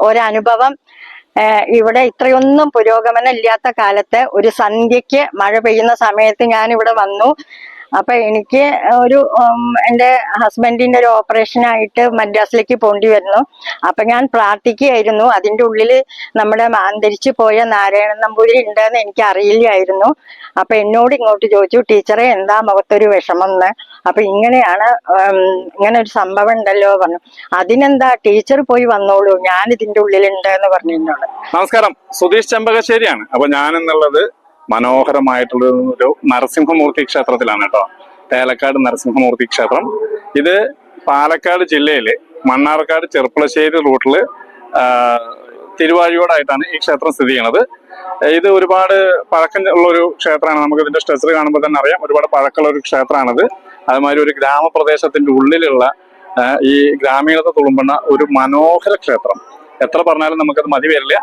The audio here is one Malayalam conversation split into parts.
ഒരനുഭവം ഇവിടെ ഇത്രയൊന്നും പുരോഗമനം ഇല്ലാത്ത കാലത്ത് ഒരു സന്ധ്യക്ക് മഴ പെയ്യുന്ന സമയത്ത് ഞാൻ ഇവിടെ വന്നു. അപ്പൊ എനിക്ക് ഒരു എന്റെ ഹസ്ബൻഡിന്റെ ഒരു ഓപ്പറേഷൻ ആയിട്ട് മദ്രാസിലേക്ക് പോണ്ടി വരുന്നു. അപ്പൊ ഞാൻ പ്രാർത്ഥിക്കുകയായിരുന്നു. അതിന്റെ ഉള്ളിൽ നമ്മുടെ അന്തരിച്ചു പോയ നാരായണൻ നമ്പൂരി ഉണ്ടെന്ന് എനിക്ക് അറിയില്ലായിരുന്നു. അപ്പൊ എന്നോട് ഇങ്ങോട്ട് ചോദിച്ചു ടീച്ചറെ എന്താ മുഖത്തൊരു വിഷമം എന്ന് അപ്പൊ ഇങ്ങനെയാണ് ഇങ്ങനെ ഒരു സംഭവം ഉണ്ടല്ലോ പറഞ്ഞു. അതിനെന്താ ടീച്ചർ പോയി വന്നോളൂ ഞാൻ ഇതിന്റെ ഉള്ളിലുണ്ട് എന്ന് പറഞ്ഞു നമസ്കാരം. സുധീഷ് ചെമ്പകശ്ശേരിയാണ്. അപ്പൊ ഞാൻ എന്നുള്ളത് മനോഹരമായിട്ടുള്ള ഒരു നരസിംഹമൂർത്തി ക്ഷേത്രത്തിലാണ് കേട്ടോ. തേലക്കാട് നരസിംഹമൂർത്തി ക്ഷേത്രം. ഇത് പാലക്കാട് ജില്ലയിൽ മണ്ണാർക്കാട് ചെർപ്പളശ്ശേരി റൂട്ടിൽ തിരുവാഴിയോടായിട്ടാണ് ഈ ക്ഷേത്രം സ്ഥിതി ചെയ്യുന്നത്. ഇത് ഒരുപാട് പഴക്കം ഉള്ള ഒരു ക്ഷേത്രമാണ്. നമുക്ക് ഇതിന്റെ സ്ട്രക്ചർ കാണുമ്പോൾ തന്നെ അറിയാം. ഒരുപാട് പഴക്കമുള്ള ഒരു ക്ഷേത്രമാണിത്. അതുമാതിരി ഒരു ഗ്രാമപ്രദേശത്തിന്റെ ഉള്ളിലുള്ള ഈ ഗ്രാമീണത തുളുമ്പുന്ന ഒരു മനോഹര ക്ഷേത്രം. എത്ര പറഞ്ഞാലും നമുക്കത് മതി വരില്ല.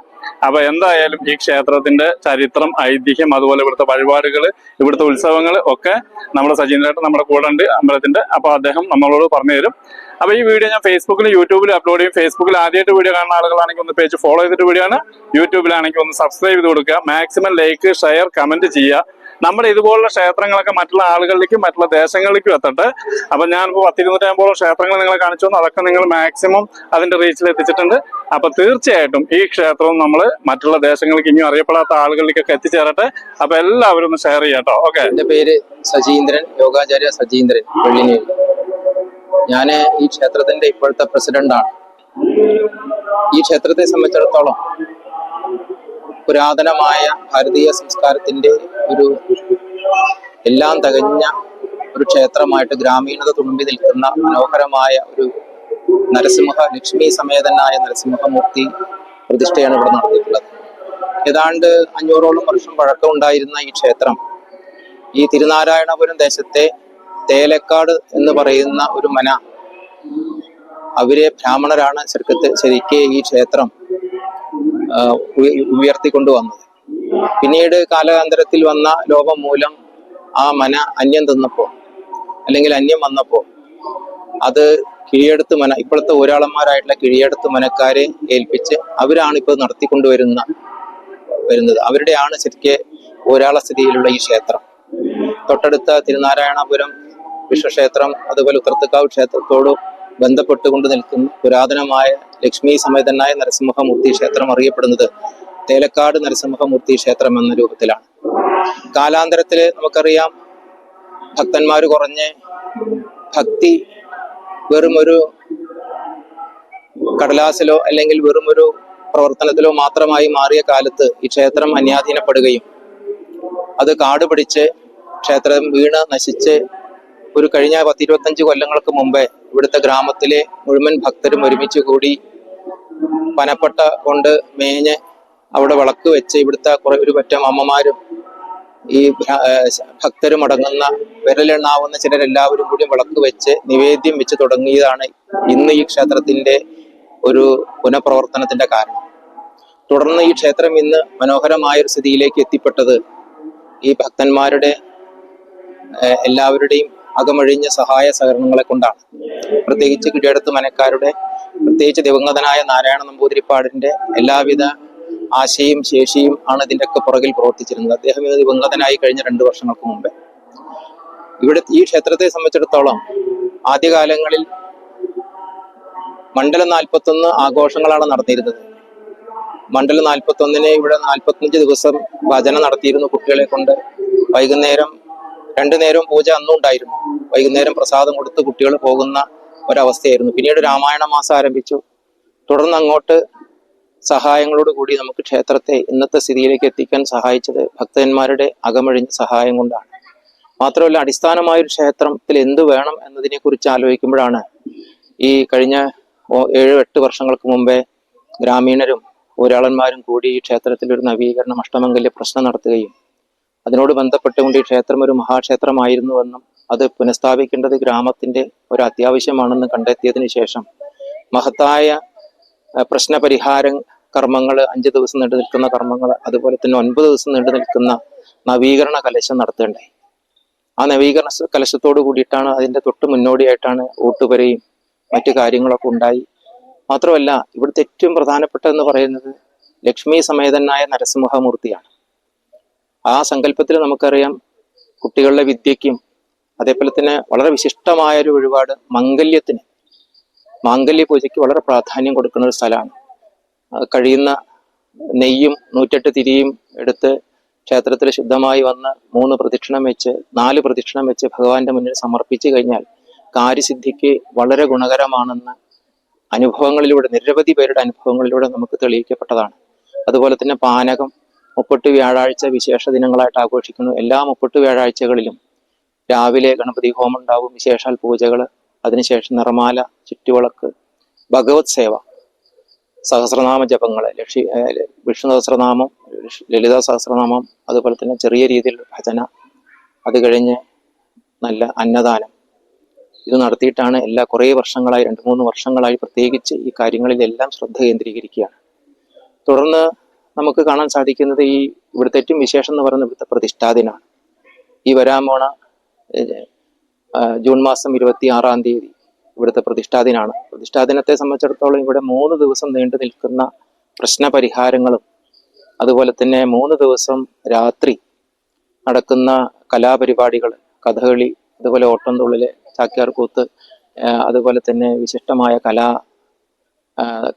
അപ്പൊ എന്തായാലും ഈ ക്ഷേത്രത്തിന്റെ ചരിത്രം ഐതിഹ്യം അതുപോലെ ഇവിടുത്തെ വഴിപാടുകൾ ഇവിടുത്തെ ഉത്സവങ്ങൾ ഒക്കെ നമ്മുടെ സജീന്ദ്രേട്ടൻ നമ്മുടെ കൂടെ ഉണ്ട് അമ്പലത്തിന്റെ. അപ്പൊ അദ്ദേഹം നമ്മളോട് പറഞ്ഞു തരും. അപ്പൊ ഈ വീഡിയോ ഞാൻ ഫേസ്ബുക്കിലും യൂട്യൂബിലും അപ്ലോഡ് ചെയ്യും. ഫേസ്ബുക്കിൽ ആദ്യമായിട്ട് വീഡിയോ കാണുന്ന ആളുകളാണെങ്കിൽ ഒന്ന് പേജ് ഫോളോ ചെയ്തിട്ട് വീഡിയോ ആണ് യൂട്യൂബിലാണെങ്കിൽ ഒന്ന് സബ്സ്ക്രൈബ് ചെയ്ത് കൊടുക്കുക. മാക്സിമം ലൈക്ക് ഷെയർ കമന്റ് ചെയ്യുക. നമ്മുടെ ഇതുപോലുള്ള ക്ഷേത്രങ്ങളൊക്കെ മറ്റുള്ള ആളുകളിലേക്കും മറ്റുള്ള ദേശങ്ങളിലേക്കും എത്തട്ടെ. അപ്പൊ ഞാൻ ഇപ്പോൾ പത്തിരുന്നൂറ്റമ്പതോളം ക്ഷേത്രങ്ങൾ നിങ്ങളെ കാണിച്ചു തന്നു. അതൊക്കെ നിങ്ങൾ മാക്സിമം അതിന്റെ റീച്ചിൽ എത്തിച്ചിട്ടുണ്ട്. അപ്പൊ തീർച്ചയായിട്ടും ഈ ക്ഷേത്രവും നമ്മൾ മറ്റുള്ള ദേശങ്ങൾക്ക് ഇനിയും അറിയപ്പെടാത്ത ആളുകളിലേക്കൊക്കെ എത്തിച്ചേരട്ടെ. അപ്പൊ എല്ലാവരും ഒന്ന് ഷെയർ ചെയ്യാട്ടോ ഓക്കെ എന്റെ പേര് സജീന്ദ്രൻ യോഗാചാര്യ സജീന്ദ്രൻ ഞാൻ ഞാൻ ഈ ക്ഷേത്രത്തിന്റെ ഇപ്പോഴത്തെ പ്രസിഡന്റാണ് ഈ ക്ഷേത്രത്തെ സംബന്ധിച്ചിടത്തോളം പുരാതനമായ ഭാരതീയ സംസ്കാരത്തിന്റെ ഒരു എല്ലാം തകഞ്ഞ ഒരു ക്ഷേത്രമായിട്ട് ഗ്രാമീണത തുളുമ്പി നിൽക്കുന്ന മനോഹരമായ ഒരു നരസിംഹ ലക്ഷ്മി സമേതനായ നരസിംഹമൂർത്തി പ്രതിഷ്ഠയാണ് ഇവിടെ നടത്തിയിട്ടുള്ളത്. ഏതാണ്ട് അഞ്ഞൂറോളം വർഷം പഴക്കം ഉണ്ടായിരുന്ന ഈ ക്ഷേത്രം ഈ തിരുനാരായണപുരം ദേശത്തെ തേലക്കാട് എന്ന് പറയുന്ന ഒരു മന അവരെ ബ്രാഹ്മണരാണ് ശരിക്കും ശരിക്ക് ഈ ക്ഷേത്രം. ഉയർത്തിക്കൊണ്ടുവന്നത്. പിന്നീട് കാലാന്തരത്തിൽ വന്ന ലോപം മൂലം ആ മന അന്യം തിന്നപ്പോ അല്ലെങ്കിൽ അന്യം വന്നപ്പോ അത് കിഴിയെടുത്ത് മന ഇപ്പോഴത്തെ ഒരാളന്മാരായിട്ടുള്ള കിഴിയെടുത്ത് മനക്കാരെ ഏൽപ്പിച്ച് അവരാണ് ഇപ്പോൾ നടത്തിക്കൊണ്ടുവരുന്ന വരുന്നത്. അവരുടെയാണ് ശരിക്ക് ഒരാള സ്ഥിതിയിലുള്ള ഈ ക്ഷേത്രം. തൊട്ടടുത്ത തിരുനാരായണപുരം വിശ്വക്ഷേത്രം അതുപോലെ ഉത്തർത്തക്കാവ് ക്ഷേത്രത്തോട് ബന്ധപ്പെട്ടുകൊണ്ട് നിൽക്കുന്ന പുരാതനമായ ലക്ഷ്മി സമേതനായ നരസിംഹമൂർത്തി ക്ഷേത്രം അറിയപ്പെടുന്നത് തേലക്കാട് നരസിംഹമൂർത്തി ക്ഷേത്രം എന്ന രൂപത്തിലാണ്. കാലാന്തരത്തിൽ നമുക്കറിയാം ഭക്തന്മാർ കുറഞ്ഞ് ഭക്തി വെറും ഒരു കടലാസിലോ അല്ലെങ്കിൽ വെറും ഒരു പ്രവർത്തനത്തിലോ മാത്രമായി മാറിയ കാലത്ത് ഈ ക്ഷേത്രം അന്യാധീനപ്പെടുകയും അത് കാട് പിടിച്ച് ക്ഷേത്രം വീണ് നശിച്ച് ഒരു കഴിഞ്ഞ പത്തിരുപത്തഞ്ച് കൊല്ലങ്ങൾക്ക് മുമ്പേ ഇവിടുത്തെ ഗ്രാമത്തിലെ മുഴുവൻ ഭക്തരും ഒരുമിച്ച് കൂടി പനപ്പട്ട കൊണ്ട് മേഞ്ഞ് അവിടെ വിളക്ക് വെച്ച് ഇവിടുത്തെ കുറെ ഒരു പറ്റം അമ്മമാരും ഈ ഭക്തരും അടങ്ങുന്ന വിരലെണ്ണാവുന്ന ചിലരെല്ലാവരും കൂടി വിളക്ക് വെച്ച് നിവേദ്യം വെച്ച് തുടങ്ങിയതാണ് ഇന്ന് ഈ ക്ഷേത്രത്തിന്റെ ഒരു പുനഃപ്രവർത്തനത്തിന്റെ കാരണം. തുടർന്ന് ഈ ക്ഷേത്രം ഇന്ന് മനോഹരമായ ഒരു സ്ഥിതിയിലേക്ക് എത്തിപ്പെട്ടത് ഈ ഭക്തന്മാരുടെ എല്ലാവരുടെയും അകമഴിഞ്ഞ സഹായ സഹകരണങ്ങളെ കൊണ്ടാണ്. പ്രത്യേകിച്ച് കിടിയടത്ത് മനക്കാരുടെ പ്രത്യേകിച്ച് ദിവംഗതനായ നാരായണ നമ്പൂതിരിപ്പാടിന്റെ എല്ലാവിധ ആശയും ശേഷിയും ആണ് ഇതിന്റെയൊക്കെ പുറകിൽ പ്രവർത്തിച്ചിരുന്നത്. അദ്ദേഹം ഇത് ദിവംഗതനായി കഴിഞ്ഞ രണ്ടു വർഷങ്ങൾക്ക് മുമ്പേ. ഇവിടെ ഈ ക്ഷേത്രത്തെ സംബന്ധിച്ചിടത്തോളം ആദ്യകാലങ്ങളിൽ മണ്ഡലം നാൽപ്പത്തൊന്ന് ആഘോഷങ്ങളാണ് നടത്തിയിരുന്നത്. മണ്ഡലം നാൽപ്പത്തൊന്നിന് ഇവിടെ നാൽപ്പത്തഞ്ച് ദിവസം ഭജന നടത്തിയിരുന്നു കുട്ടികളെ കൊണ്ട്. വൈകുന്നേരം രണ്ടു നേരവും പൂജ അന്നും ഉണ്ടായിരുന്നു വൈകുന്നേരം പ്രസാദം കൊടുത്ത് കുട്ടികൾ പോകുന്ന ഒരവസ്ഥയായിരുന്നു. പിന്നീട് രാമായണ മാസം ആരംഭിച്ചു. തുടർന്ന് അങ്ങോട്ട് സഹായങ്ങളോട് കൂടി നമുക്ക് ക്ഷേത്രത്തെ ഇന്നത്തെ സ്ഥിതിയിലേക്ക് എത്തിക്കാൻ സഹായിച്ചത് ഭക്തന്മാരുടെ അകമഴിഞ്ഞ സഹായം കൊണ്ടാണ്. മാത്രമല്ല അടിസ്ഥാനമായ ഒരു ക്ഷേത്രത്തിൽ എന്ത് വേണം എന്നതിനെ കുറിച്ച് ആലോചിക്കുമ്പോഴാണ് ഈ കഴിഞ്ഞ ഏഴ് എട്ട് വർഷങ്ങൾക്ക് മുമ്പേ ഗ്രാമീണരും ഊരാളന്മാരും കൂടി ഈ ക്ഷേത്രത്തിൽ ഒരു നവീകരണം അഷ്ടമംഗല്യ പ്രശ്നം നടത്തുകയും അതിനോട് ബന്ധപ്പെട്ടുകൊണ്ട് ഈ ക്ഷേത്രം ഒരു മഹാക്ഷേത്രമായിരുന്നുവെന്നും അത് പുനഃസ്ഥാപിക്കേണ്ടത് ഗ്രാമത്തിന്റെ ഒരു അത്യാവശ്യമാണെന്ന് കണ്ടെത്തിയതിനു ശേഷം മഹത്തായ പ്രശ്നപരിഹാര കർമ്മങ്ങൾ അഞ്ച് ദിവസം നീണ്ടു നിൽക്കുന്ന കർമ്മങ്ങൾ അതുപോലെ തന്നെ ഒൻപത് ദിവസം നീണ്ടു നിൽക്കുന്ന നവീകരണ കലശം നടത്തേണ്ടായി ആ നവീകരണ കലശത്തോടു കലശത്തോട് കൂടിയിട്ടാണ് അതിന്റെ തൊട്ട് മുന്നോടിയായിട്ടാണ് ഊട്ടുപുരയും മറ്റു കാര്യങ്ങളൊക്കെ ഉണ്ടായി. മാത്രമല്ല ഇവിടുത്തെ ഏറ്റവും പ്രധാനപ്പെട്ടതെന്ന് പറയുന്നത് ലക്ഷ്മി സമേതനായ നരസിംഹമൂർത്തിയാണ്. ആ സങ്കല്പത്തിൽ നമുക്കറിയാം കുട്ടികളുടെ വിദ്യയ്ക്കും അതേപോലെ തന്നെ വളരെ വിശിഷ്ടമായ ഒരു വഴിപാട് മംഗല്യത്തിന്. മാംഗല്യ പൂജയ്ക്ക് വളരെ പ്രാധാന്യം കൊടുക്കുന്ന ഒരു സ്ഥലമാണ്. കഴിയുന്ന നെയ്യും നൂറ്റെട്ട് തിരിയും എടുത്ത് ക്ഷേത്രത്തിൽ ശുദ്ധമായി വന്ന് മൂന്ന് പ്രദക്ഷിണം വെച്ച് നാല് പ്രദക്ഷിണം വെച്ച് ഭഗവാന്റെ മുന്നിൽ സമർപ്പിച്ചു കഴിഞ്ഞാൽ കാര്യസിദ്ധിക്ക് വളരെ ഗുണകരമാണെന്ന് അനുഭവങ്ങളിലൂടെ നിരവധി പേരുടെ അനുഭവങ്ങളിലൂടെ നമുക്ക് തെളിയിക്കപ്പെട്ടതാണ്. അതുപോലെ തന്നെ പാനകം മുപ്പട്ട് വ്യാഴാഴ്ച വിശേഷ ദിനങ്ങളായിട്ട് ആഘോഷിക്കുന്നു. എല്ലാ മുപ്പട്ട് വ്യാഴാഴ്ചകളിലും രാവിലെ ഗണപതി ഹോമം ഉണ്ടാവും. വിശേഷാൽ പൂജകൾ അതിനുശേഷം നിറമാല ചുറ്റുവിളക്ക് ഭഗവത് സേവ സഹസ്രനാമ ജപങ്ങൾ ലക്ഷി വിഷ്ണു സഹസ്രനാമം ലളിത സഹസ്രനാമം അതുപോലെ തന്നെ ചെറിയ രീതിയിൽ ഭജന അത് കഴിഞ്ഞ് നല്ല അന്നദാനം. ഇത് നടത്തിയിട്ടാണ് എല്ലാ കുറേ വർഷങ്ങളായി രണ്ട് മൂന്ന് വർഷങ്ങളായി പ്രത്യേകിച്ച് ഈ കാര്യങ്ങളിലെല്ലാം ശ്രദ്ധ കേന്ദ്രീകരിക്കുകയാണ്. തുടർന്ന് നമുക്ക് കാണാൻ സാധിക്കുന്നത് ഈ ഇവിടുത്തെ ഏറ്റവും വിശേഷം എന്ന് പറയുന്നത് ഇവിടുത്തെ പ്രതിഷ്ഠാദിനാണ് ഈ ആ, ജൂൺ മാസം ഇരുപത്തി ആറാം തീയതി ഇവിടുത്തെ പ്രതിഷ്ഠാദിനാണ് പ്രതിഷ്ഠാദിനത്തെ സംബന്ധിച്ചിടത്തോളം ഇവിടെ മൂന്ന് ദിവസം നീണ്ടു നിൽക്കുന്ന പ്രശ്ന പരിഹാരങ്ങളും അതുപോലെ തന്നെ മൂന്ന് ദിവസം രാത്രി നടക്കുന്ന കലാപരിപാടികൾ കഥകളി അതുപോലെ ഓട്ടംതുള്ളിലെ ചാക്യാർകൂത്ത് കൂത്ത് അതുപോലെ തന്നെ വിശിഷ്ടമായ കലാ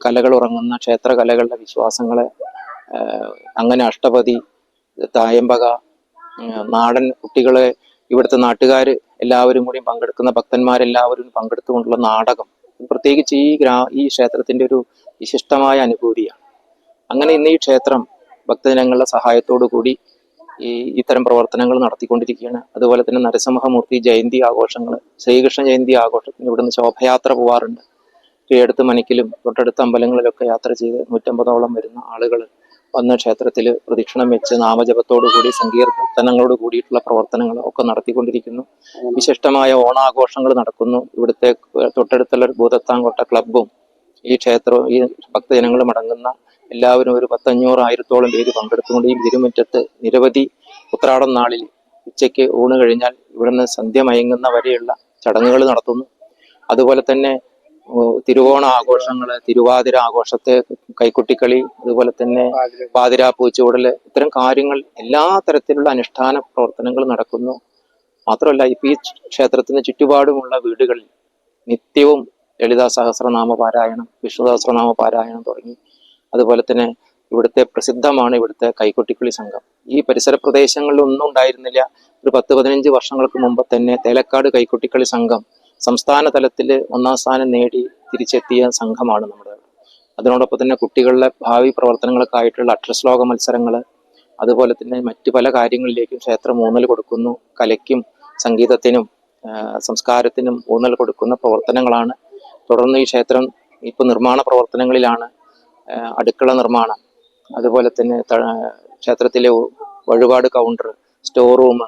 കലകൾ ഉറങ്ങുന്ന ക്ഷേത്രകലകളുടെ വിശ്വാസങ്ങളെ അങ്ങനെ അഷ്ടപതി തായമ്പക നാടൻ കുട്ടികളെ ഇവിടുത്തെ നാട്ടുകാർ എല്ലാവരും കൂടി പങ്കെടുക്കുന്ന ഭക്തന്മാരെല്ലാവരും പങ്കെടുത്തുകൊണ്ടുള്ള നാടകം. പ്രത്യേകിച്ച് ഈ ഗ്രാ ഈ ക്ഷേത്രത്തിന്റെ ഒരു വിശിഷ്ടമായ അനുഭൂതിയാണ്. അങ്ങനെ ഇന്ന് ഈ ക്ഷേത്രം ഭക്തജനങ്ങളുടെ സഹായത്തോടു കൂടി ഈ ഇത്തരം പ്രവർത്തനങ്ങൾ നടത്തിക്കൊണ്ടിരിക്കുകയാണ്. അതുപോലെ തന്നെ നരസിംഹമൂർത്തി ജയന്തി ആഘോഷങ്ങൾ ശ്രീകൃഷ്ണ ജയന്തി ആഘോഷത്തിന് ഇവിടുന്ന് ശോഭയാത്ര പോവാറുണ്ട്. കീഴടുത്ത് മനക്കിലും തൊട്ടടുത്ത അമ്പലങ്ങളിലൊക്കെ യാത്ര ചെയ്ത് നൂറ്റമ്പതോളം വരുന്ന ആളുകൾ വന്ന് ക്ഷേത്രത്തിൽ പ്രദക്ഷിണം വെച്ച് നാമജപത്തോടു കൂടി സങ്കീർത്തനങ്ങളോട് കൂടിയിട്ടുള്ള പ്രവർത്തനങ്ങൾ ഒക്കെ നടത്തിക്കൊണ്ടിരിക്കുന്നു. വിശിഷ്ടമായ ഓണാഘോഷങ്ങൾ നടക്കുന്നു. ഇവിടുത്തെ തൊട്ടടുത്തുള്ള ഒരു ഭൂതത്താങ്കോട്ട ക്ലബും ഈ ക്ഷേത്രവും ഈ ഭക്തജനങ്ങളും അടങ്ങുന്ന എല്ലാവരും ഒരു പത്തഞ്ഞൂറ് ആയിരത്തോളം പേര് പങ്കെടുത്തുകൊണ്ട് ഈ തിരുമുറ്റത്ത് നിരവധി ഉത്രാടം നാളിൽ ഉച്ചയ്ക്ക് ഊണ് കഴിഞ്ഞാൽ ഇവിടുന്ന് സന്ധ്യ മയങ്ങുന്ന വരെയുള്ള ചടങ്ങുകൾ നടത്തുന്നു. അതുപോലെ തന്നെ തിരുവോണ ആഘോഷങ്ങൾ തിരുവാതിര ആഘോഷത്തെ കൈക്കുട്ടിക്കളി അതുപോലെ തന്നെ പാതിരാ പൂച്ചൂടൽ ഇത്തരം കാര്യങ്ങൾ എല്ലാ തരത്തിലുള്ള അനുഷ്ഠാന പ്രവർത്തനങ്ങൾ നടക്കുന്നു. മാത്രമല്ല ഇപ്പൊ ഈ ക്ഷേത്രത്തിന് ചുറ്റുപാടുമുള്ള വീടുകളിൽ നിത്യവും ലളിതാ സഹസ്രനാമ പാരായണം വിഷ്ണു സഹസ്രനാമ പാരായണം തുടങ്ങി. അതുപോലെ തന്നെ ഇവിടുത്തെ പ്രസിദ്ധമാണ് ഇവിടുത്തെ കൈകൊട്ടിക്കളി സംഘം. ഈ പരിസര പ്രദേശങ്ങളിൽ ഒന്നും ഉണ്ടായിരുന്നില്ല. ഒരു പത്ത് പതിനഞ്ച് വർഷങ്ങൾക്ക് മുമ്പ് തന്നെ തേലക്കാട് കൈകൊട്ടിക്കളി സംഘം സംസ്ഥാന തലത്തിൽ ഒന്നാം സ്ഥാനം നേടി തിരിച്ചെത്തിയ സംഘമാണ് നമ്മുടെ. അതിനോടൊപ്പം തന്നെ കുട്ടികളുടെ ഭാവി പ്രവർത്തനങ്ങൾക്കായിട്ടുള്ള അക്ഷരശ്ലോക മത്സരങ്ങൾ അതുപോലെ തന്നെ മറ്റു പല കാര്യങ്ങളിലേക്കും ക്ഷേത്രം ഊന്നൽ കൊടുക്കുന്നു. കലയ്ക്കും സംഗീതത്തിനും സംസ്കാരത്തിനും ഊന്നൽ കൊടുക്കുന്ന പ്രവർത്തനങ്ങളാണ്. തുടർന്ന് ഈ ക്ഷേത്രം ഇപ്പോൾ നിർമ്മാണ പ്രവർത്തനങ്ങളിലാണ് അടുക്കള നിർമ്മാണം അതുപോലെ തന്നെ ക്ഷേത്രത്തിലെ വഴിപാട് കൗണ്ടർ സ്റ്റോർ റൂം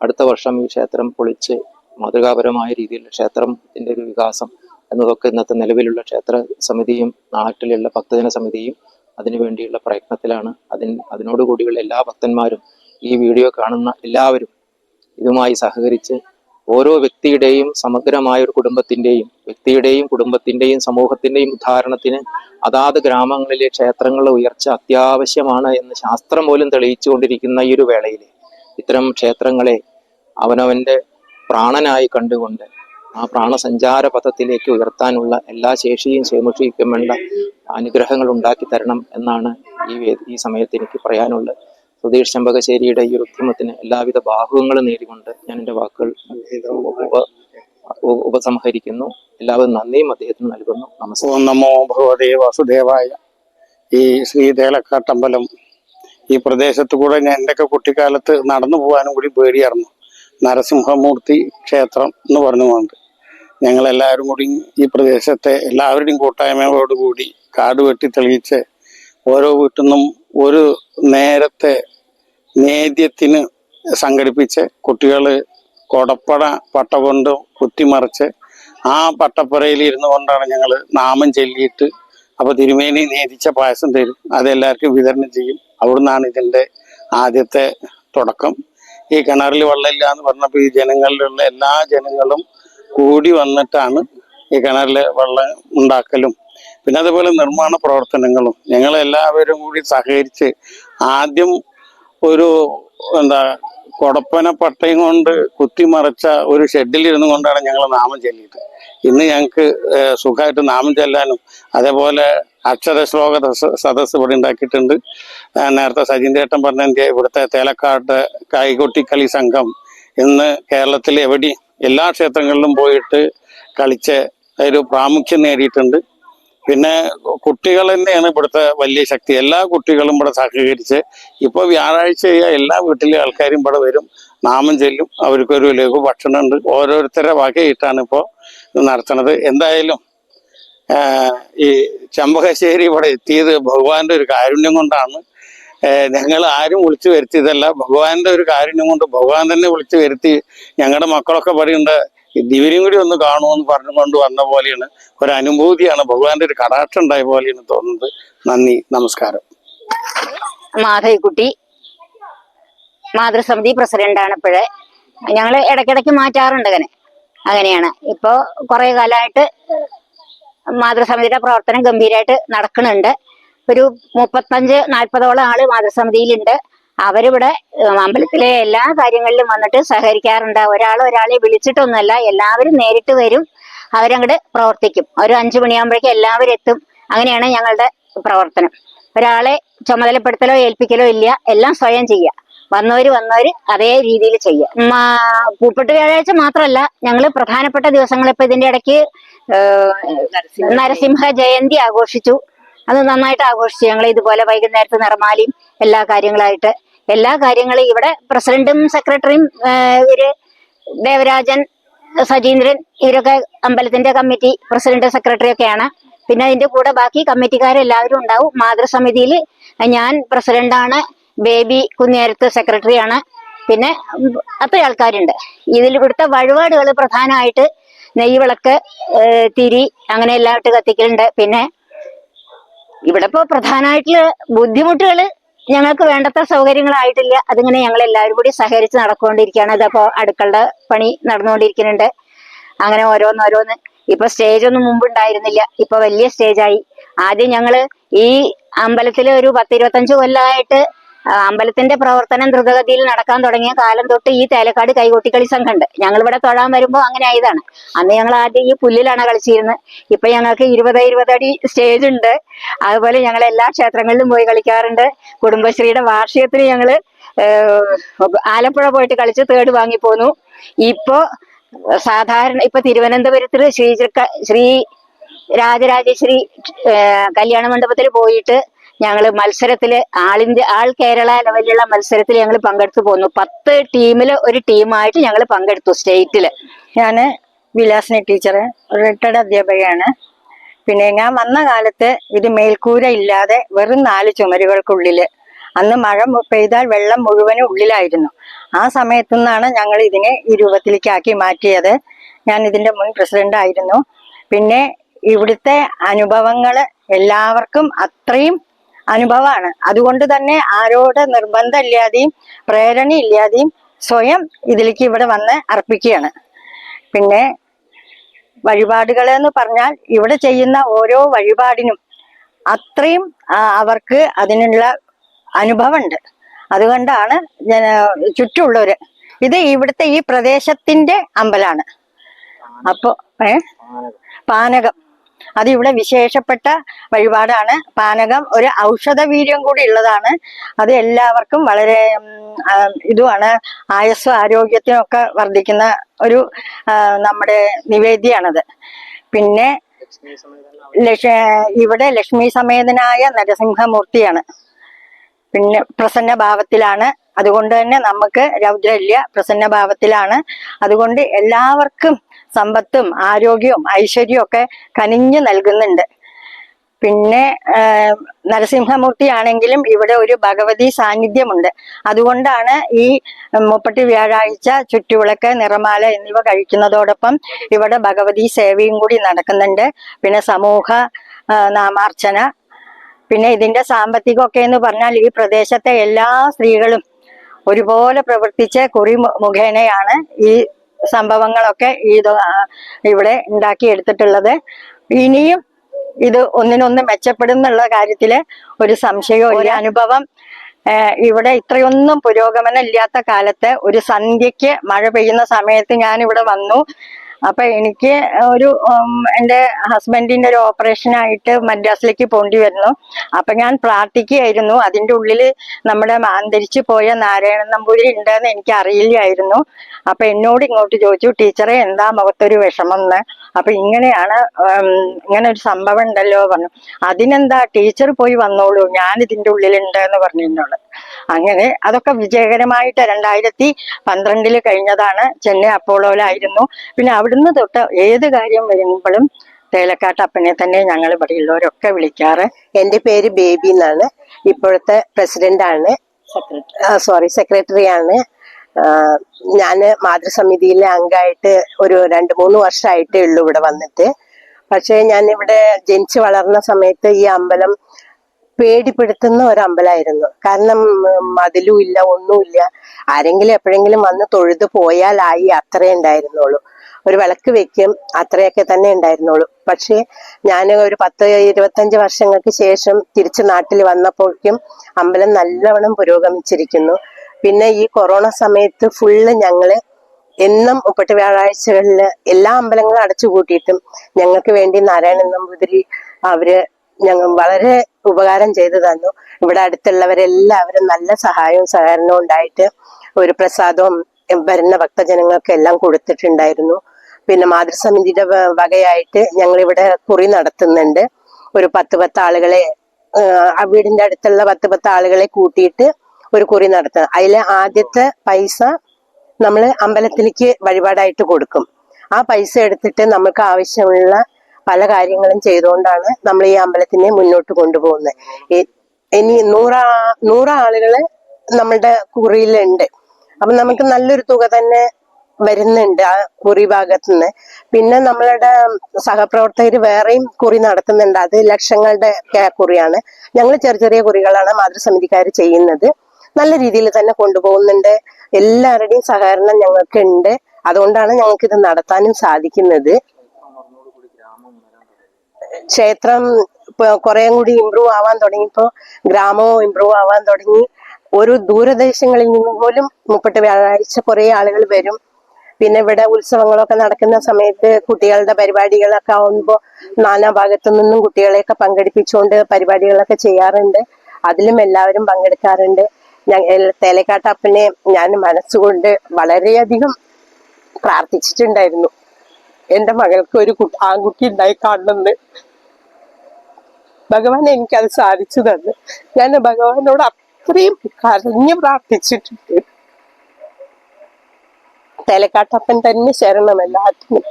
അടുത്ത വർഷം ഈ ക്ഷേത്രം പൊളിച്ച് മാതൃകാപരമായ രീതിയിൽ ക്ഷേത്രത്തിന്റെ ഒരു വികാസം എന്നതൊക്കെ ഇന്നത്തെ നിലവിലുള്ള ക്ഷേത്ര സമിതിയും നാട്ടിലുള്ള ഭക്തജന സമിതിയും അതിനുവേണ്ടിയുള്ള പ്രയത്നത്തിലാണ്. അതിന് അതിനോടുകൂടിയുള്ള എല്ലാ ഭക്തന്മാരും ഈ വീഡിയോ കാണുന്ന എല്ലാവരും ഇതുമായി സഹകരിച്ച് ഓരോ വ്യക്തിയുടെയും സമഗ്രമായ ഒരു കുടുംബത്തിന്റെയും വ്യക്തിയുടെയും കുടുംബത്തിന്റെയും സമൂഹത്തിന്റെയും ഉദാഹരണത്തിന് അതാത് ഗ്രാമങ്ങളിലെ ക്ഷേത്രങ്ങളുടെ ഉയർച്ച അത്യാവശ്യമാണ് എന്ന് ശാസ്ത്രം പോലും തെളിയിച്ചുകൊണ്ടിരിക്കുന്ന ഈ ഒരു വേളയിൽ ഇത്തരം ക്ഷേത്രങ്ങളെ അവനവന്റെ പ്രാണനായി കണ്ടുകൊണ്ട് ആ പ്രാണസഞ്ചാര പഥത്തിലേക്ക് ഉയർത്താനുള്ള എല്ലാ ശേഷിയും ശേമുഷിക്കും വേണ്ട അനുഗ്രഹങ്ങൾ ഉണ്ടാക്കി തരണം എന്നാണ് ഈ ഈ സമയത്ത് എനിക്ക് പറയാനുള്ളത്. സുധീഷ് ചെമ്പകശ്ശേരിയുടെ ഈ ഉദ്യമത്തിന് എല്ലാവിധ ബാഹുവങ്ങളും നേടിക്കൊണ്ട് ഞാൻ എന്റെ വാക്കുകൾ ഉപ- ഉപ- ഉപസംഹരിക്കുന്നു. എല്ലാവരും നന്ദിയും അദ്ദേഹത്തിന് നൽകുന്നു. നമസ്കാരം. നമോ ഭഗവതേ വാസുദേവായ. ഈ ശ്രീ തേലക്കാട്ടമ്പലം ഈ പ്രദേശത്ത് കൂടെ ഞാൻ എന്റെയൊക്കെ കുട്ടിക്കാലത്ത് നടന്നു പോകാനും കൂടി പേടിയായിരുന്നു. നരസിംഹമൂർത്തി ക്ഷേത്രം എന്ന് പറഞ്ഞുകൊണ്ട് ഞങ്ങൾ എല്ലാവരും കൂടി ഈ പ്രദേശത്തെ എല്ലാവരുടെയും കൂട്ടായ്മയോടുകൂടി കാട് വെട്ടി തെളിയിച്ച് ഓരോ വീട്ടിൽ നിന്നും ഒരു നേരത്തെ നേദ്യത്തിന് സംഘടിപ്പിച്ച് കുട്ടികൾ കൊടപ്പട പട്ട കൊണ്ട് കുത്തിമറിച്ച് ആ പട്ടപ്പുരയിൽ ഇരുന്നു കൊണ്ടാണ് ഞങ്ങൾ നാമം ചൊല്ലിയിട്ട് അപ്പോൾ തിരുമേനി നേദിച്ച പായസം തരും. അതെല്ലാവർക്കും വിതരണം ചെയ്യും. അവിടുന്നാണ് ഇതിന്റെ ആദ്യത്തെ തുടക്കം. ഈ കിണറിൽ വെള്ളമില്ല എന്ന് പറഞ്ഞപ്പോൾ ഈ ജനങ്ങളിലുള്ള എല്ലാ ജനങ്ങളും കൂടി വന്നിട്ടാണ് ഈ കിണറിൽ വെള്ളം ഉണ്ടാക്കലും. പിന്നെ അതുപോലെ നിർമ്മാണ പ്രവർത്തനങ്ങളും. ഞങ്ങൾ എല്ലാവരും കൂടി സഹകരിച്ച് ആദ്യം ഒരു എന്താ കൊടപ്പന പട്ടയം കൊണ്ട് കുത്തിമറച്ച ഒരു ഷെഡിൽ ഇരുന്നു കൊണ്ടാണ് ഞങ്ങൾ നാമം ചൊല്ലിയത്. ഇന്ന് ഞങ്ങൾക്ക് സുഖമായിട്ട് നാമം ചെല്ലാനും അതേപോലെ അക്ഷര ശ്ലോക സദസ് ഇവിടെ ഉണ്ടാക്കിയിട്ടുണ്ട്. നേരത്തെ സജിൻ ചേട്ടൻ പറഞ്ഞ ഇവിടുത്തെ തേലക്കാട്ട് കൈകൊട്ടിക്കളി സംഘം ഇന്ന് കേരളത്തിലെ എവിടെയും എല്ലാ ക്ഷേത്രങ്ങളിലും പോയിട്ട് കളിച്ച് ഒരു പ്രാമുഖ്യം നേടിയിട്ടുണ്ട്. പിന്നെ കുട്ടികൾ തന്നെയാണ് ഇവിടുത്തെ വലിയ ശക്തി. എല്ലാ കുട്ടികളും ഇവിടെ സഹകരിച്ച് ഇപ്പൊ വ്യാഴാഴ്ച എല്ലാ വീട്ടിലെ ആൾക്കാരും ഇവിടെ വരും നാമം ചെല്ലും അവർക്കൊരു ലഘു ഭക്ഷണമുണ്ട് ഓരോരുത്തരുടെ വകയിട്ടാണ് ഇപ്പോൾ നടത്തുന്നത്. എന്തായാലും ഈ ചമ്പകശ്ശേരി ഇവിടെ എത്തിയത് ഭഗവാന്റെ ഒരു കാരുണ്യം കൊണ്ടാണ്. ഞങ്ങൾ ആരും വിളിച്ചു വരുത്തിയതല്ല. ഭഗവാന്റെ ഒരു കാരുണ്യം കൊണ്ട് ഭഗവാൻ തന്നെ വിളിച്ചു വരുത്തി. ഞങ്ങളുടെ മക്കളൊക്കെ പറയുന്നുണ്ട് ദിവരും കൂടി ഒന്ന് കാണുമെന്ന് പറഞ്ഞുകൊണ്ട് വന്ന പോലെയാണ്. ഒരു അനുഭൂതിയാണ്. ഭഗവാന്റെ ഒരു കടാക്ഷം ഉണ്ടായ പോലെയാണ് തോന്നുന്നത്. നന്ദി നമസ്കാരം. മാധവിക്കുട്ടി മാതൃസമിതി പ്രസിഡന്റാണ് ഇപ്പോഴേ. ഞങ്ങൾ ഇടയ്ക്കിടയ്ക്ക് മാറ്റാറുണ്ട് അങ്ങനെ. അങ്ങനെയാണ്. ഇപ്പോൾ കുറേ കാലമായിട്ട് മാതൃസമിതിയുടെ പ്രവർത്തനം ഗംഭീരമായിട്ട് നടക്കുന്നുണ്ട്. ഒരു മുപ്പത്തഞ്ച് നാൽപ്പതോളം ആൾ മാതൃസമിതിയിലുണ്ട്. അവരിവിടെ അമ്പലത്തിലെ എല്ലാ കാര്യങ്ങളിലും വന്നിട്ട് സഹകരിക്കാറുണ്ട്. ഒരാൾ ഒരാളെ വിളിച്ചിട്ടൊന്നുമല്ല. എല്ലാവരും നേരിട്ട് വരും. അവരങ്ങോട്ട് പ്രവർത്തിക്കും. ഒരു അഞ്ചു മണിയാകുമ്പോഴേക്കും എല്ലാവരും എത്തും. അങ്ങനെയാണ് ഞങ്ങളുടെ പ്രവർത്തനം. ഒരാളെ ചുമതലപ്പെടുത്തലോ ഏൽപ്പിക്കലോ ഇല്ല. എല്ലാം സ്വയം ചെയ്യുക. വന്നവര് വന്നവര് അതേ രീതിയിൽ ചെയ്യുക. പൂപ്പട്ട് പൂപ്പെട്ട് വ്യാഴാഴ്ച മാത്രമല്ല ഞങ്ങൾ പ്രധാനപ്പെട്ട ദിവസങ്ങൾ ഇപ്പൊ ഇതിന്റെ ഇടയ്ക്ക് നരസിംഹ ജയന്തി ആഘോഷിച്ചു. അത് നന്നായിട്ട് ആഘോഷിച്ചു. ഞങ്ങൾ ഇതുപോലെ വൈകുന്നേരത്ത് നിറമാലിയും എല്ലാ കാര്യങ്ങളായിട്ട്. എല്ലാ കാര്യങ്ങളും ഇവിടെ പ്രസിഡന്റും സെക്രട്ടറിയും ഇവർ ദേവരാജൻ സജീന്ദ്രൻ ഇവരൊക്കെ അമ്പലത്തിന്റെ കമ്മിറ്റി പ്രസിഡന്റ് സെക്രട്ടറി ഒക്കെയാണ്. പിന്നെ അതിന്റെ കൂടെ ബാക്കി കമ്മിറ്റിക്കാരെല്ലാവരും ഉണ്ടാവും. മാതൃസമിതിയിൽ ഞാൻ പ്രസിഡന്റാണ് ബേബി കുന്നേരത്ത് സെക്രട്ടറിയാണ്. പിന്നെ അത്ര ആൾക്കാരുണ്ട്. ഇതിൽ ഇവിടുത്തെ വഴിപാടുകൾ പ്രധാനമായിട്ട് നെയ്വിളക്ക് വിളക്ക് തിരി അങ്ങനെ എല്ലാം ഇട്ട് കത്തിക്കലുണ്ട്. പിന്നെ ഇവിടെ ഇപ്പോ പ്രധാനമായിട്ടുള്ള ബുദ്ധിമുട്ടുകൾ ഞങ്ങൾക്ക് വേണ്ടത്ര സൗകര്യങ്ങളായിട്ടില്ല. അതിങ്ങനെ ഞങ്ങൾ എല്ലാവരും കൂടി സഹകരിച്ച് നടക്കൊണ്ടിരിക്കുകയാണ്. ഇതപ്പോ അടുക്കളുടെ പണി നടന്നുകൊണ്ടിരിക്കുന്നുണ്ട്. അങ്ങനെ ഓരോന്നോരോന്ന്. ഇപ്പൊ സ്റ്റേജ് ഒന്നും മുമ്പ് ഉണ്ടായിരുന്നില്ല ഇപ്പൊ വലിയ സ്റ്റേജായി ആദ്യം ഞങ്ങൾ ഈ അമ്പലത്തിൽ ഒരു പത്തിരുപത്തഞ്ച് കൊല്ലമായിട്ട് ആ, അമ്പലത്തിന്റെ പ്രവർത്തനം ദ്രുതഗതിയിൽ നടക്കാൻ തുടങ്ങിയ കാലം തൊട്ട് ഈ തേലക്കാട് കൈകൊട്ടിക്കളി സംഘമുണ്ട്. ഞങ്ങൾ ഇവിടെ തൊഴാൻ വരുമ്പോൾ അങ്ങനെ ആയതാണ്. അന്ന് ഞങ്ങൾ ആദ്യം ഈ പുല്ലിലാണ് കളിച്ചിരുന്നത്. ഇപ്പൊ ഞങ്ങൾക്ക് ഇരുപത് ഇരുപതടി സ്റ്റേജ് ഉണ്ട്. അതുപോലെ ഞങ്ങൾ എല്ലാ ക്ഷേത്രങ്ങളിലും പോയി കളിക്കാറുണ്ട്. കുടുംബശ്രീയുടെ വാർഷികത്തിന് ഞങ്ങൾ ആലപ്പുഴ പോയിട്ട് കളിച്ച് തേർഡ് വാങ്ങിപ്പോന്നു ഇപ്പോ സാധാരണ ഇപ്പൊ തിരുവനന്തപുരത്ത് ശ്രീ ശ്രീ രാജരാജേശ്വരി കല്യാണ മണ്ഡപത്തിൽ പോയിട്ട് ഞങ്ങൾ മത്സരത്തിൽ ആളിന്റെ ആൾ കേരള ലെവലിലുള്ള മത്സരത്തിൽ ഞങ്ങൾ പങ്കെടുത്തു പോന്നു. പത്ത് ടീമിൽ ഒരു ടീമായിട്ട് ഞങ്ങൾ പങ്കെടുത്തു സ്റ്റേറ്റിൽ ഞാൻ വിലാസിനി ടീച്ചർ റിട്ടയർഡ് അധ്യാപകയാണ്. പിന്നെ ഞാൻ വന്ന കാലത്ത് ഇത് മേൽക്കൂര ഇല്ലാതെ വെറും നാല് ചുമരുകൾക്കുള്ളിൽ അന്ന് മഴ പെയ്താൽ വെള്ളം മുഴുവനും ഉള്ളിലായിരുന്നു. ആ സമയത്തു നിന്നാണ് ഞങ്ങൾ ഇതിനെ ഈ രൂപത്തിലേക്കാക്കി മാറ്റിയത്. ഞാൻ ഇതിന്റെ മുൻ പ്രസിഡന്റ് ആയിരുന്നു. പിന്നെ ഇവിടുത്തെ അനുഭവങ്ങൾ എല്ലാവർക്കും അത്രയും അനുഭവമാണ്. അതുകൊണ്ട് തന്നെ ആരോട് നിർബന്ധം ഇല്ലാതെയും പ്രേരണ ഇല്ലാതെയും സ്വയം ഇതിലേക്ക് ഇവിടെ വന്ന് അർപ്പിക്കുകയാണ്. പിന്നെ വഴിപാടുകൾ എന്ന് പറഞ്ഞാൽ ഇവിടെ ചെയ്യുന്ന ഓരോ വഴിപാടിനും അത്രയും അവർക്ക് അതിനുള്ള അനുഭവമുണ്ട്. അതുകൊണ്ടാണ് ഞാൻ ചുറ്റുമുള്ളവര്. ഇത് ഇവിടുത്തെ ഈ പ്രദേശത്തിന്റെ അമ്പലാണ്. അപ്പോ ഏ? പാനകം. അത് ഇവിടെ വിശേഷപ്പെട്ട വഴിപാടാണ്. പാനകം ഒരു ഔഷധ വീര്യം കൂടി ഉള്ളതാണ്. അത് എല്ലാവർക്കും വളരെ ഇതുമാണ്. ആയസ്സും ആരോഗ്യത്തിനൊക്കെ വർദ്ധിക്കുന്ന ഒരു നമ്മുടെ നിവേദ്യാണത് പിന്നെ ഇവിടെ ലക്ഷ്മി സമേതനായ നരസിംഹമൂർത്തിയാണ്. പിന്നെ പ്രസന്ന ഭാവത്തിലാണ് അതുകൊണ്ട് തന്നെ നമുക്ക് രൗദ്രല്യ പ്രസന്ന ഭാവത്തിലാണ് അതുകൊണ്ട് എല്ലാവർക്കും സമ്പത്തും ആരോഗ്യവും ഐശ്വര്യവും ഒക്കെ കനിഞ്ഞു നൽകുന്നുണ്ട്. പിന്നെ നരസിംഹമൂർത്തി ആണെങ്കിലും ഇവിടെ ഒരു ഭഗവതി സാന്നിധ്യമുണ്ട്. അതുകൊണ്ടാണ് ഈ മുപ്പട്ടി വ്യാഴാഴ്ച ചുറ്റുവിളക്ക് നിറമാല എന്നിവ കഴിക്കുന്നതോടൊപ്പം ഇവിടെ ഭഗവതി സേവയും കൂടി നടക്കുന്നുണ്ട്. പിന്നെ സമൂഹ നാമാർച്ചന. പിന്നെ ഇതിന്റെ സാമ്പത്തികമൊക്കെ എന്ന് പറഞ്ഞാൽ ഈ പ്രദേശത്തെ എല്ലാ സ്ത്രീകളും ഒരുപോലെ പ്രവർത്തിച്ച കുറി മുഖേനയാണ് ഈ സംഭവങ്ങളൊക്കെ ഈ ഇത് ഇവിടെ ഉണ്ടാക്കി എടുത്തിട്ടുള്ളത് ഇനിയും ഇത് ഒന്നിനൊന്ന് മെച്ചപ്പെടുന്നുള്ള കാര്യത്തിൽ ഒരു സംശയവും ഒരു അനുഭവം ഇവിടെ ഇത്രയൊന്നും പുരോഗമനം ഇല്ലാത്ത കാലത്ത് ഒരു സന്ധ്യക്ക് മഴ പെയ്യുന്ന സമയത്ത് ഞാൻ ഇവിടെ വന്നു. അപ്പൊ എനിക്ക് ഒരു എന്റെ ഹസ്ബൻഡിന്റെ ഒരു ഓപ്പറേഷനായിട്ട് മദ്രാസിലേക്ക് പോണ്ടി വരുന്നു. അപ്പൊ ഞാൻ പ്രാർത്ഥിക്കുകയായിരുന്നു. അതിന്റെ ഉള്ളിൽ നമ്മുടെ അന്തരിച്ചു പോയ നാരായണൻ നമ്പൂരി ഉണ്ടെന്ന് എനിക്ക് അറിയില്ലായിരുന്നു അപ്പൊ എന്നോട് ഇങ്ങോട്ട് ചോദിച്ചു ടീച്ചറെ എന്താ മുഖത്തൊരു വിഷമം എന്ന്? അപ്പൊ ഇങ്ങനെയാണ് ഇങ്ങനെ ഒരു സംഭവം ഉണ്ടല്ലോ പറഞ്ഞു. അതിനെന്താ ടീച്ചർ പോയി വന്നോളൂ ഞാൻ ഇതിന്റെ ഉള്ളിലുണ്ട് എന്ന് പറഞ്ഞു എന്നോട് അങ്ങനെ അതൊക്കെ വിജയകരമായിട്ട് രണ്ടായിരത്തി പന്ത്രണ്ടിൽ കഴിഞ്ഞതാണ്. ചെന്നൈ അപ്പോളോയിലായിരുന്നു പിന്നെ അവിടുന്ന് തൊട്ട് ഏത് കാര്യം വരുമ്പോഴും തേലക്കാട്ടപ്പനെ തന്നെ ഞങ്ങൾ ഇവിടെ ഉള്ളവരൊക്കെ വിളിക്കാറ്. എന്റെ പേര് ബേബി എന്നാണ്. ഇപ്പോഴത്തെ പ്രസിഡന്റ് ആണ് സോറി സെക്രട്ടറി ആണ്. ഞാൻ മാതൃസമിതിയിലെ അംഗമായിട്ട് ഒരു രണ്ട് മൂന്ന് വർഷമായിട്ടേ ഉള്ളൂ ഇവിടെ വന്നിട്ട്. പക്ഷേ ഞാൻ ഇവിടെ ജനിച്ചു വളർന്ന സമയത്ത് ഈ അമ്പലം പേടിപ്പെടുത്തുന്ന ഒരു അമ്പലമായിരുന്നു കാരണം മതിലും ഇല്ല ഒന്നുമില്ല. ആരെങ്കിലും എപ്പോഴെങ്കിലും വന്ന് തൊഴുത് പോയാലായി അത്രേ ഉണ്ടായിരുന്നുള്ളൂ. ഒരു വിളക്ക് വെക്കും അത്രയൊക്കെ തന്നെ ഉണ്ടായിരുന്നുള്ളൂ. പക്ഷേ ഞാൻ ഒരു പത്ത് ഇരുപത്തഞ്ച് വർഷങ്ങൾക്ക് ശേഷം തിരിച്ച് നാട്ടിൽ വന്നപ്പോഴേക്കും അമ്പലം നല്ലവണ്ണം പുരോഗമിച്ചിരിക്കുന്നു. പിന്നെ ഈ കൊറോണ സമയത്ത് ഫുള്ള് ഞങ്ങൾ എന്നും മുപ്പട്ട് വ്യാഴാഴ്ചകളിൽ എല്ലാ അമ്പലങ്ങളും അടച്ചു കൂട്ടിയിട്ടും ഞങ്ങൾക്ക് വേണ്ടി നാരായണൻ നമ്പൂതിരി അവർ ഞങ്ങൾ വളരെ ഉപകാരം ചെയ്തു തന്നു. ഇവിടെ അടുത്തുള്ളവരെല്ലാവരും നല്ല സഹായവും സഹകരണവും ഉണ്ടായിട്ട് ഒരു പ്രസാദവും വരുന്ന ഭക്തജനങ്ങൾക്ക് എല്ലാം കൊടുത്തിട്ടുണ്ടായിരുന്നു. പിന്നെ മാതൃസമിതിയുടെ വകയായിട്ട് ഞങ്ങൾ ഇവിടെ കുറി നടത്തുന്നുണ്ട്. ഒരു പത്ത് പത്ത് ആളുകളെ വീടിന്റെ അടുത്തുള്ള പത്ത് പത്ത് ആളുകളെ കൂട്ടിയിട്ട് ഒരു കുറി നടത്തുന്നത്. അതിലെ ആദ്യത്തെ പൈസ നമ്മൾ അമ്പലത്തിലേക്ക് വഴിപാടായിട്ട് കൊടുക്കും. ആ പൈസ എടുത്തിട്ട് നമുക്ക് ആവശ്യമുള്ള പല കാര്യങ്ങളും ചെയ്തുകൊണ്ടാണ് നമ്മൾ ഈ അമ്പലത്തിനെ മുന്നോട്ട് കൊണ്ടുപോകുന്നത്. ഇനി നൂറാ നൂറ് ആളുകൾ നമ്മളുടെ കുറിയിലുണ്ട്. അപ്പൊ നമുക്ക് നല്ലൊരു തുക തന്നെ വരുന്നുണ്ട് ആ കുറി ഭാഗത്തു നിന്ന് പിന്നെ നമ്മളുടെ സഹപ്രവർത്തകർ വേറെയും കുറി നടത്തുന്നുണ്ട്. അത് ലക്ഷങ്ങളുടെ കുറിയാണ്. ഞങ്ങൾ ചെറിയ ചെറിയ കുറികളാണ് മാതൃസമിതിക്കാർ ചെയ്യുന്നത്. നല്ല രീതിയിൽ തന്നെ കൊണ്ടുപോകുന്നുണ്ട്. എല്ലാവരുടെയും സഹകരണം ഞങ്ങൾക്ക് ഉണ്ട് അതുകൊണ്ടാണ് ഞങ്ങൾക്ക് ഇത് നടത്താനും സാധിക്കുന്നത്. ക്ഷേത്രം കുറേം കൂടി ഇമ്പ്രൂവ് ആവാൻ തുടങ്ങിയപ്പോൾ ഗ്രാമവും ഇമ്പ്രൂവ് ആവാൻ തുടങ്ങി. ഒരു ദൂരദേശങ്ങളിൽ നിന്ന് പോലും മുപ്പട്ട് വ്യാഴാഴ്ച കുറെ ആളുകൾ വരും. പിന്നെ ഇവിടെ ഉത്സവങ്ങളൊക്കെ നടക്കുന്ന സമയത്ത് കുട്ടികളുടെ പരിപാടികളൊക്കെ ആവുമ്പോൾ നാനാ ഭാഗത്തു നിന്നും കുട്ടികളെയൊക്കെ പങ്കെടുപ്പിച്ചുകൊണ്ട് പരിപാടികളൊക്കെ ചെയ്യാറുണ്ട്. അതിലും എല്ലാവരും പങ്കെടുക്കാറുണ്ട്. ഞാൻ തേലക്കാട്ടപ്പനെ ഞാൻ മനസ്സുകൊണ്ട് വളരെയധികം പ്രാർത്ഥിച്ചിട്ടുണ്ടായിരുന്നു. എന്റെ മകൾക്ക് ഒരു ആൺകുട്ടി ഉണ്ടായി കാണണമെന്ന്. ഭഗവാൻ എനിക്കത് സാധിച്ചു തന്നു. ഞാൻ ഭഗവാനോട് അത്രയും കരഞ്ഞു പ്രാർത്ഥിച്ചിട്ടുണ്ട്. തേലക്കാട്ടപ്പൻ തന്നെ ശരണം എല്ലാത്തിനും.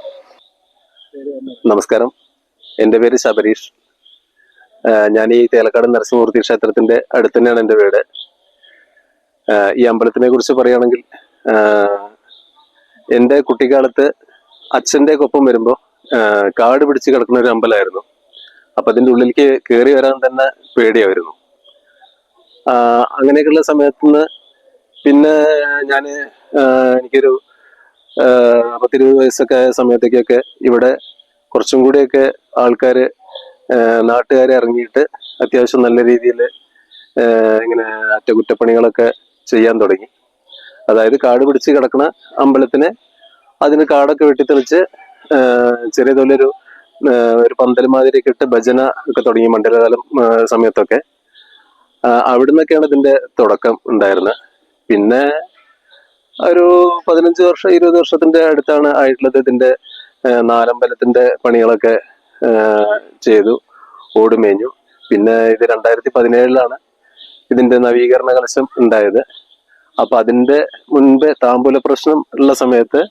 നമസ്കാരം. എന്റെ പേര് ശബരീഷ്. ഞാൻ ഈ തേലക്കാട് നരസിംഹമൂർത്തി ക്ഷേത്രത്തിന്റെ അടുത്ത് തന്നെയാണ് എന്റെ വീട്. ഈ അമ്പലത്തിനെ കുറിച്ച് പറയുകയാണെങ്കിൽ എന്റെ കുട്ടിക്കാലത്ത് അച്ഛന്റെ ഒപ്പം വരുമ്പോൾ കാട് പിടിച്ച് കിടക്കുന്ന ഒരു അമ്പലമായിരുന്നു. അപ്പൊ അതിന്റെ ഉള്ളിലേക്ക് കയറി വരാൻ തന്നെ പേടിയായിരുന്നു. അങ്ങനെയൊക്കെയുള്ള സമയത്ത് നിന്ന് പിന്നെ ഞാൻ എനിക്കൊരു പത്തിരുപത് വയസ്സൊക്കെ ആയ സമയത്തേക്കൊക്കെ ഇവിടെ കുറച്ചും കൂടിയൊക്കെ ആൾക്കാർ നാട്ടുകാരെ ഇറങ്ങിയിട്ട് അത്യാവശ്യം നല്ല രീതിയിൽ ഇങ്ങനെ അറ്റകുറ്റപ്പണികളൊക്കെ ചെയ്യാൻ തുടങ്ങി. അതായത് കാട് പിടിച്ച് കിടക്കുന്ന അമ്പലത്തിനെ അതിന് കാടൊക്കെ വെട്ടിത്തെളിച്ച് ചെറിയ തോലൊരു ഒരു പന്തൽ മാതിരിയൊക്കെ ഇട്ട് ഭജന ഒക്കെ തുടങ്ങി മണ്ഡലകാലം സമയത്തൊക്കെ. അവിടുന്നൊക്കെയാണ് ഇതിന്റെ തുടക്കം ഉണ്ടായിരുന്നത്. പിന്നെ ഒരു പതിനഞ്ച് വർഷം ഇരുപത് വർഷത്തിന്റെ അടുത്താണ് ആയിട്ടുള്ളത് ഇതിന്റെ നാലമ്പലത്തിന്റെ പണികളൊക്കെ ചെയ്തു ഓടുമേഞ്ഞു. പിന്നെ ഇത് രണ്ടായിരത്തി പതിനേഴിലാണ് ഇതിന്റെ നവീകരണ കലശം ഉണ്ടായത്. അപ്പൊ അതിന്റെ മുൻപ് താമ്പൂല പ്രശ്നം ഉള്ള സമയത്ത്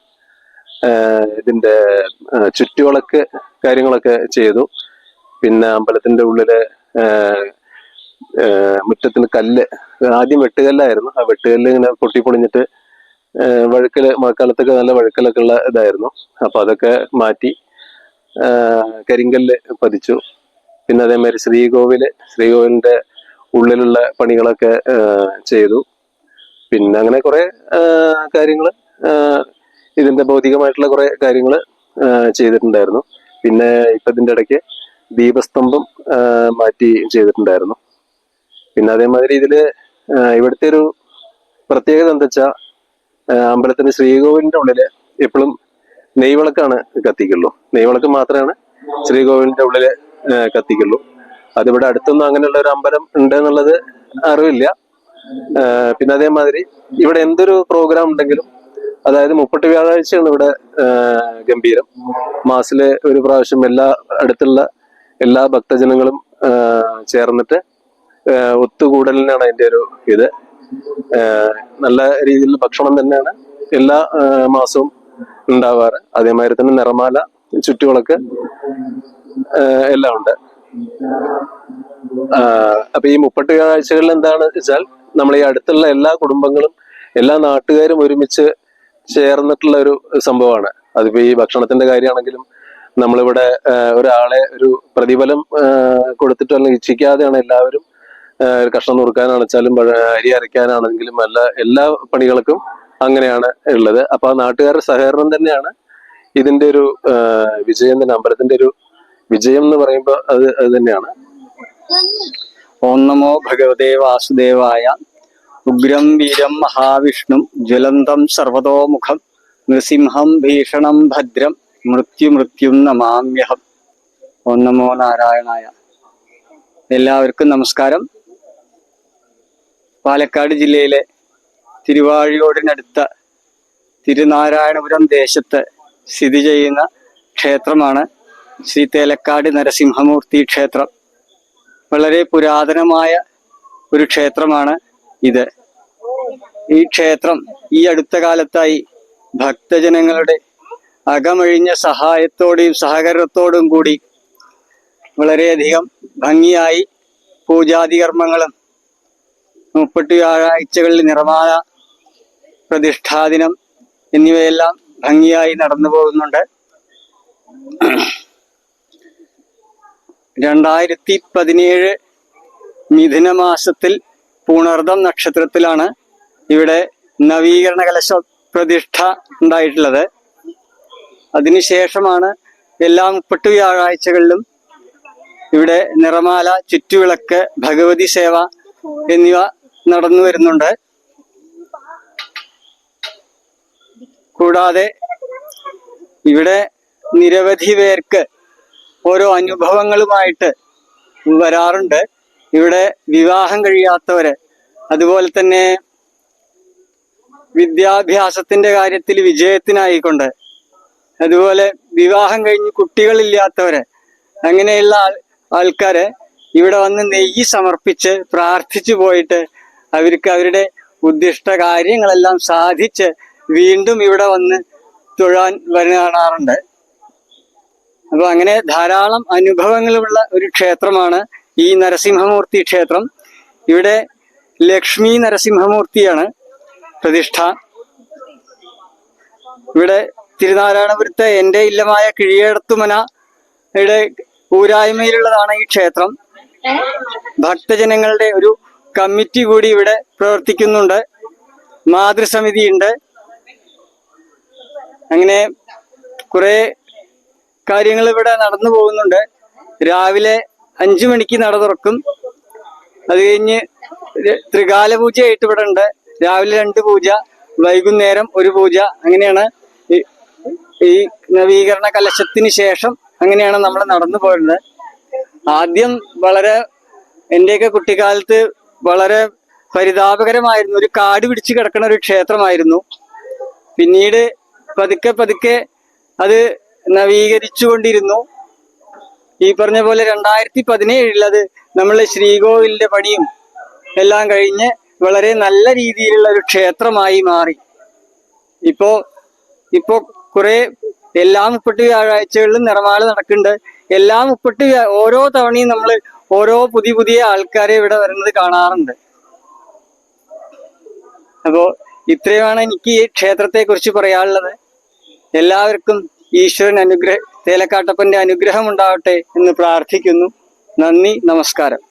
ഇതിന്റെ ചുറ്റുവിളക്ക് കാര്യങ്ങളൊക്കെ ചെയ്തു. പിന്നെ അമ്പലത്തിന്റെ ഉള്ളിൽ മുറ്റത്തിന് കല്ല് ആദ്യം വെട്ടുകല്ലായിരുന്നു. ആ വെട്ടുകല്ല് ഇങ്ങനെ പൊട്ടിപ്പൊളിഞ്ഞിട്ട് പൊളിഞ്ഞിട്ട് വഴുക്കൽ മഴക്കാലത്തൊക്കെ നല്ല വഴുക്കലൊക്കെ ഉള്ള ഇതായിരുന്നു. അപ്പൊ അതൊക്കെ മാറ്റി കരിങ്കല്ല് പതിച്ചു. പിന്നെ അതേമാതിരി ശ്രീകോവിൽ ശ്രീകോവിലിന്റെ ഉള്ളിലുള്ള പണികളൊക്കെ ചെയ്തു. പിന്നെ അങ്ങനെ കുറെ കാര്യങ്ങൾ ഇതിന്റെ ഭൗതികമായിട്ടുള്ള കുറെ കാര്യങ്ങൾ ചെയ്തിട്ടുണ്ടായിരുന്നു. പിന്നെ ഇപ്പൊ ഇതിന്റെ ഇടയ്ക്ക് ദീപസ്തംഭം മാറ്റി ചെയ്തിട്ടുണ്ടായിരുന്നു. പിന്നെ അതേമാതിരി ഇതിൽ ഇവിടുത്തെ ഒരു പ്രത്യേകത എന്താ വെച്ചാൽ അമ്പലത്തിന്റെ ശ്രീകോവിലിന്റെ ഉള്ളിൽ എപ്പോഴും നെയ്വിളക്കാണ് കത്തിക്കുള്ളൂ. നെയ്വിളക്ക് മാത്രമാണ് ശ്രീകോവിലിന്റെ ഉള്ളിൽ കത്തിക്കുള്ളൂ. അതിവിടെ അടുത്തൊന്നും അങ്ങനെയുള്ള ഒരു അമ്പലം ഉണ്ട് എന്നുള്ളത് അറിവില്ല. പിന്നെ അതേമാതിരി ഇവിടെ എന്തൊരു പ്രോഗ്രാം ഉണ്ടെങ്കിലും അതായത് മുപ്പട്ട് വ്യാഴാഴ്ചയാണ് ഇവിടെ ഗംഭീരം. മാസിലെ ഒരു പ്രാവശ്യം എല്ലാ അടുത്തുള്ള എല്ലാ ഭക്തജനങ്ങളും ചേർന്നിട്ട് ഒത്തുകൂടലിനാണ് അതിന്റെ ഒരു ഇത്. നല്ല രീതിയിൽ ഭക്ഷണം തന്നെയാണ് എല്ലാ മാസവും ഉണ്ടാവാറ്. അതേമാതിരി തന്നെ നിറമാല ചുറ്റുവിളക്ക് എല്ലാം ഉണ്ട്. അപ്പൊ ഈ മുപ്പട്ട് ആഴ്ചകളിൽ എന്താണ് വെച്ചാൽ നമ്മൾ ഈ അടുത്തുള്ള എല്ലാ കുടുംബങ്ങളും എല്ലാ നാട്ടുകാരും ഒരുമിച്ച് ചേർന്നിട്ടുള്ള ഒരു സംഭവമാണ്. അതിപ്പോ ഈ ഭക്ഷണത്തിന്റെ കാര്യമാണെങ്കിലും നമ്മളിവിടെ ഒരാളെ ഒരു പ്രതിഫലം കൊടുത്തിട്ട് അല്ലെങ്കിൽ ഇച്ഛിക്കാതെയാണ് എല്ലാവരും കഷ്ണം നുറുക്കാനാണെച്ചാലും അരി അരയ്ക്കാനാണെങ്കിലും അല്ല എല്ലാ പണികൾക്കും അങ്ങനെയാണ് ഉള്ളത്. അപ്പൊ ആ നാട്ടുകാരുടെ സഹകരണം തന്നെയാണ് ഇതിന്റെ ഒരു വിജയം തന്നെ അമ്പലത്തിന്റെ ഒരു വിജയം എന്ന് പറയുമ്പോൾ അത് അത് തന്നെയാണ്. ഓം നമോ ഭഗവതേ വാസുദേവായ ഉഗ്രം വീരം മഹാവിഷ്ണു ജ്വലന്തം സർവതോമുഖം നൃസിംഹം ഭീഷണം ഭദ്രം മൃത്യു മൃത്യും നമാമ്യഹം. ഓം നമോ നാരായണായ. എല്ലാവർക്കും നമസ്കാരം. പാലക്കാട് ജില്ലയിലെ തിരുവാഴിയോടിനടുത്ത തിരുനാരായണപുരം ദേശത്ത് സ്ഥിതി ചെയ്യുന്ന ക്ഷേത്രമാണ് ശ്രീ തേലക്കാട് നരസിംഹമൂർത്തി ക്ഷേത്രം. വളരെ പുരാതനമായ ഒരു ക്ഷേത്രമാണ് ഇത്. ഈ ക്ഷേത്രം ഈ അടുത്ത കാലത്തായി ഭക്തജനങ്ങളുടെ അകമഴിഞ്ഞ സഹായത്തോടെയും സഹകരണത്തോടും കൂടി വളരെയധികം ഭംഗിയായി പൂജാതി കർമ്മങ്ങളും മുപ്പത്തി വ്യാഴാഴ്ചകളിൽ നിർമ്മാണ പ്രതിഷ്ഠാദിനം എന്നിവയെല്ലാം ഭംഗിയായി നടന്നു പോകുന്നുണ്ട് രണ്ടായിരത്തി പതിനേഴ് മിഥുന മാസത്തിൽ പൂണർദം നക്ഷത്രത്തിലാണ് ഇവിടെ നവീകരണ കലശ പ്രതിഷ്ഠ ഉണ്ടായിട്ടുള്ളത്. അതിനുശേഷമാണ് എല്ലാ മുപ്പട്ട് വ്യാഴാഴ്ചകളിലും ഇവിടെ നിറമാല ചുറ്റുവിളക്ക് ഭഗവതി സേവ എന്നിവ നടന്നു വരുന്നുണ്ട്. കൂടാതെ ഇവിടെ നിരവധി പേർക്ക് ഓരോ അനുഭവങ്ങളുമായിട്ട് വരാറുണ്ട്. ഇവിടെ വിവാഹം കഴിയാത്തവര് അതുപോലെ തന്നെ വിദ്യാഭ്യാസത്തിന്റെ കാര്യത്തിൽ വിജയത്തിനായിക്കൊണ്ട് അതുപോലെ വിവാഹം കഴിഞ്ഞ് കുട്ടികളില്ലാത്തവര് അങ്ങനെയുള്ള ആൾ ആൾക്കാര് ഇവിടെ വന്ന് നെയ്യ് സമർപ്പിച്ച് പ്രാർത്ഥിച്ചു പോയിട്ട് അവർക്ക് അവരുടെ ഉദ്ദിഷ്ട കാര്യങ്ങളെല്ലാം സാധിച്ച് വീണ്ടും ഇവിടെ വന്ന് തൊഴാൻ വരാറുണ്ട് അപ്പൊ അങ്ങനെ ധാരാളം അനുഭവങ്ങളുള്ള ഒരു ക്ഷേത്രമാണ് ഈ നരസിംഹമൂർത്തി ക്ഷേത്രം. ഇവിടെ ലക്ഷ്മി നരസിംഹമൂർത്തിയാണ് പ്രതിഷ്ഠ. ഇവിടെ തിരുനാരായണപുരത്തെ എന്റെ ഇല്ലമായ കിഴിയടത്തുമന യുടെ ഊരായ്മയിലുള്ളതാണ് ഈ ക്ഷേത്രം. ഭക്തജനങ്ങളുടെ ഒരു കമ്മിറ്റി കൂടി ഇവിടെ പ്രവർത്തിക്കുന്നുണ്ട്. മാതൃസമിതിയുണ്ട്. അങ്ങനെ കുറെ കാര്യങ്ങൾ ഇവിടെ നടന്നു പോകുന്നുണ്ട്. രാവിലെ അഞ്ചു മണിക്ക് നട തുറക്കും. അത് കഴിഞ്ഞ് ത്രികാല പൂജയായിട്ട് ഇവിടെ ഉണ്ട്. രാവിലെ രണ്ട് പൂജ വൈകുന്നേരം ഒരു പൂജ. അങ്ങനെയാണ് ഈ- നവീകരണ കലശത്തിന് ശേഷം അങ്ങനെയാണ് നമ്മൾ നടന്നു പോരുന്നത് ആദ്യം വളരെ എന്റെയൊക്കെ കുട്ടിക്കാലത്ത് വളരെ പരിതാപകരമായിരുന്നു. ഒരു കാട് പിടിച്ച് കിടക്കുന്ന ഒരു ക്ഷേത്രമായിരുന്നു. പിന്നീട് പതുക്കെ പതുക്കെ അത് നവീകരിച്ചുകൊണ്ടിരുന്നു. ഈ പറഞ്ഞ പോലെ രണ്ടായിരത്തി പതിനേഴിൽ അത് നമ്മൾ ശ്രീകോവിലിന്റെ പണിയും എല്ലാം കഴിഞ്ഞ് വളരെ നല്ല രീതിയിലുള്ള ഒരു ക്ഷേത്രമായി മാറി. ഇപ്പോ ഇപ്പോ കുറെ എല്ലാ മുപ്പട്ട് വ്യാഴാഴ്ചകളിലും നിറമാല നടക്കുന്നുണ്ട്. എല്ലാ മുപ്പട്ട് ഓരോ തവണയും നമ്മൾ ഓരോ പുതിയ പുതിയ ആൾക്കാരെ ഇവിടെ വരുന്നത് കാണാറുണ്ട്. അപ്പോ ഇത്രയുമാണ് എനിക്ക് ഈ ക്ഷേത്രത്തെ കുറിച്ച് പറയാനുള്ളത്. എല്ലാവർക്കും ഈശ്വരൻ അനുഗ്രഹ തേലക്കാട്ടപ്പന്റെ അനുഗ്രഹം ഉണ്ടാവട്ടെ എന്ന് പ്രാർത്ഥിക്കുന്നു. നന്ദി നമസ്കാരം.